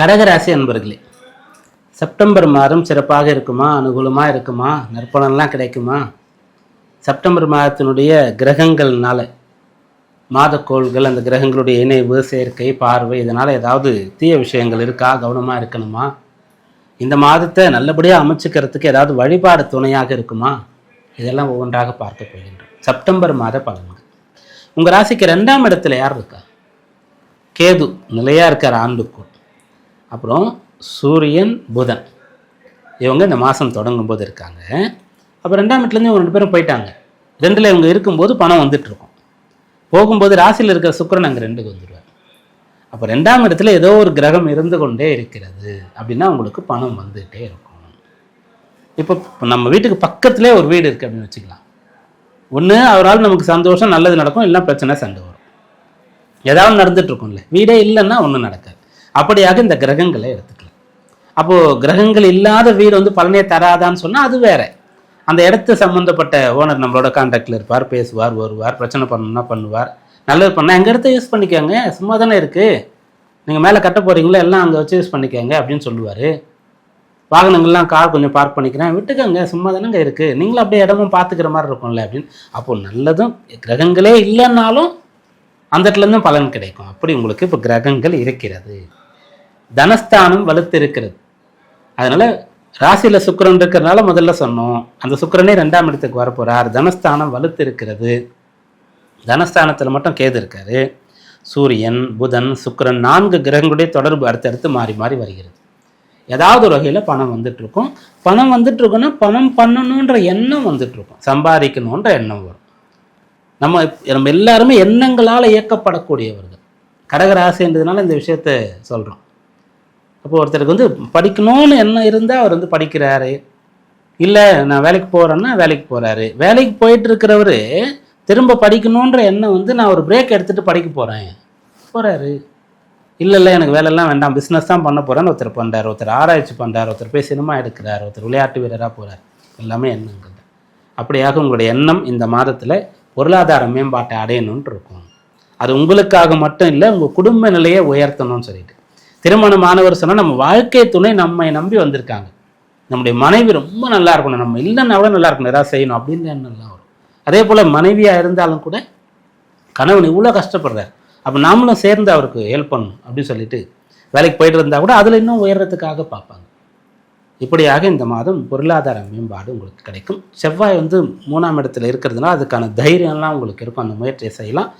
கடகராசி அன்பர்களே செப்டம்பர் மாதம் சிறப்பாக இருக்குமா? அனுகூலமாக இருக்குமா? நற்பலன்லாம் கிடைக்குமா? செப்டம்பர் மாதத்தினுடைய கிரகங்கள்னால மாதக்கோள்கள் அந்த கிரகங்களுடைய இணைவு சேர்க்கை பார்வை இதனால் ஏதாவது தீய விஷயங்கள் இருக்கா? கவனமாக இருக்கணுமா? இந்த மாதத்தை நல்லபடியாக அமைச்சுக்கிறதுக்கு ஏதாவது வழிபாடு துணையாக இருக்குமா? இதெல்லாம் ஒவ்வொன்றாக பார்க்க போகின்றோம். செப்டம்பர் மாத பலன்கள். உங்கள் ராசிக்கு ரெண்டாம் இடத்துல யார் இருக்கா? கேது நிலையாக இருக்கார் ஆண்டுக்குள். அப்புறம் சூரியன் புதன். இவங்க இந்த மாதம் தொடங்கும் போது இருக்காங்க. அப்போ ரெண்டாம் வீட்டிலேருந்து இவங்க ரெண்டு பேரும் போயிட்டாங்க. ரெண்டில் இவங்க இருக்கும்போது பணம் வந்துட்டுருக்கும். போகும்போது ராசியில் இருக்கிற சுக்கிரன் அங்கே ரெண்டுக்கு வந்துடுவார் அப்போ ரெண்டாம் இடத்துல ஏதோ ஒரு கிரகம் இருந்து கொண்டே இருக்கிறது அப்படின்னா உங்களுக்கு பணம் வந்துகிட்டே இருக்கும். இப்போ நம்ம வீட்டுக்கு பக்கத்திலே ஒரு வீடு இருக்குது அப்படின்னு வச்சுக்கலாம். ஒன்று அவரால் நமக்கு சந்தோஷம் நல்லது நடக்கும் இல்லைன்னா பிரச்சனை சண்டை வரும். ஏதாவது நடந்துகிட்டுருக்கும்ல வீடே இல்லைன்னா ஒன்றும் நடக்காது. அப்படியாக இந்த கிரகங்களை எடுத்துக்கலாம். அப்போது கிரகங்கள் இல்லாத வீடு வந்து பலனே தராதான்னு சொன்னால் அது வேற. அந்த இடத்து சம்மந்தப்பட்ட ஓனர் நம்மளோட கான்டாக்டில் இருப்பார் பேசுவார் வருவார் பிரச்சனை பண்ணணும்னா பண்ணுவார். நல்லது பண்ணால் எங்கள் இடத்த யூஸ் பண்ணிக்கோங்க சும்மா தானே இருக்குது நீங்கள் மேலே கட்ட போகிறீங்களோ எல்லாம் அங்கே வச்சு யூஸ் பண்ணிக்கோங்க அப்படின்னு சொல்லுவார். வாகனங்கள்லாம் கார் கொஞ்சம் பார்க் பண்ணிக்கிறேன் விட்டுக்கோங்க சும்மா தானேங்க இருக்குது நீங்களும் அப்படியே இடமும் பார்த்துக்கிற மாதிரி இருக்கும்ல அப்படின்னு. அப்போது நல்லதும் கிரகங்களே இல்லைன்னாலும் அந்த இடத்துலேருந்தும் பலன் கிடைக்கும். அப்படி உங்களுக்கு இப்போ கிரகங்கள் இருக்கிறது. தனஸ்தானம் வலுத்து இருக்கிறது அதனால ராசியில சுக்கிரன் இருக்கிறதுனால முதல்ல சொன்னோம். அந்த சுக்கிரனே ரெண்டாம் இடத்துக்கு வரப்போறார். தனஸ்தானம் வலுத்து இருக்கிறது தனஸ்தானத்தில் மட்டும் கேது இருக்காரு. சூரியன் புதன் சுக்கிரன் நான்கு கிரகங்களுடைய தொடர்பு அடுத்தடுத்து மாறி மாறி வருகிறது. ஏதாவது ஒரு வகையில் பணம் வந்துட்டு இருக்கும் பணம் வந்துட்டு இருக்குன்னா பணம் பண்ணணுன்ற எண்ணம் வந்துட்டு இருக்கும் சம்பாதிக்கணுன்ற எண்ணம் வரும். நம்ம நம்ம எல்லாருமே எண்ணங்களால் இயக்கப்படக்கூடியவர்கள். கடகராசின்றதுனால இந்த விஷயத்த சொல்கிறோம் அப்போ ஒருத்தருக்கு வந்து படிக்கணும்னு எண்ணம் இருந்தால் அவர் வந்து படிக்கிறாரு. இல்லை நான் வேலைக்கு போகிறேன்னா வேலைக்கு போகிறாரு வேலைக்கு போயிட்டு இருக்கிறவர் திரும்ப படிக்கணுன்ற எண்ணம் வந்து நான் ஒரு பிரேக் எடுத்துகிட்டு படிக்க போகிறேன் போகிறாரு இல்லை இல்லை எனக்கு வேலையெல்லாம் வேண்டாம். பிஸ்னஸ் தான் பண்ண போகிறேன்னு ஒருத்தர் பண்ணுறாரு ஒருத்தர் ஆராய்ச்சி பண்ணுறாரு ஒருத்தர் போய் சினிமா எடுக்கிறார். ஒருத்தர் விளையாட்டு வீரராக போகிறார் எல்லாமே எண்ணங்கள் தான். அப்படியாக உங்களுடைய எண்ணம் இந்த மாதத்தில் பொருளாதார மேம்பாட்டை அடையணும்னு இருக்கும். அது உங்களுக்காக மட்டும் இல்லை உங்கள் குடும்ப நிலையை உயர்த்தணும்னு சொல்லிட்டு. திருமணமானவர் சொன்னால் நம்ம வாழ்க்கை துணை நம்மை நம்பி வந்திருக்காங்க. நம்முடைய மனைவி ரொம்ப நல்லா இருக்கணும். நம்ம இல்லைன்னா கூட நல்லா இருக்கணும். ஏதாவது செய்யணும் அப்படின்னு எண்ணம்லாம் வரும். அதே போல் மனைவியாக இருந்தாலும் கூட கணவன் இவ்வளோ கஷ்டப்படுறார். அப்போ நாமளும் சேர்ந்து அவருக்கு ஹெல்ப் பண்ணணும் அப்படின்னு சொல்லிட்டு வேலைக்கு போயிட்டு இருந்தால் கூட அதில் இன்னும் உயர்றதுக்காக பார்ப்பாங்க. இப்படியாக இந்த மாதம் பொருளாதார மேம்பாடு உங்களுக்கு கிடைக்கும். செவ்வாய் வந்து மூணாம் இடத்துல இருக்கிறதுனால அதுக்கான தைரியம்லாம் உங்களுக்கு இருக்கும். அந்த முயற்சியை செய்யலாம்.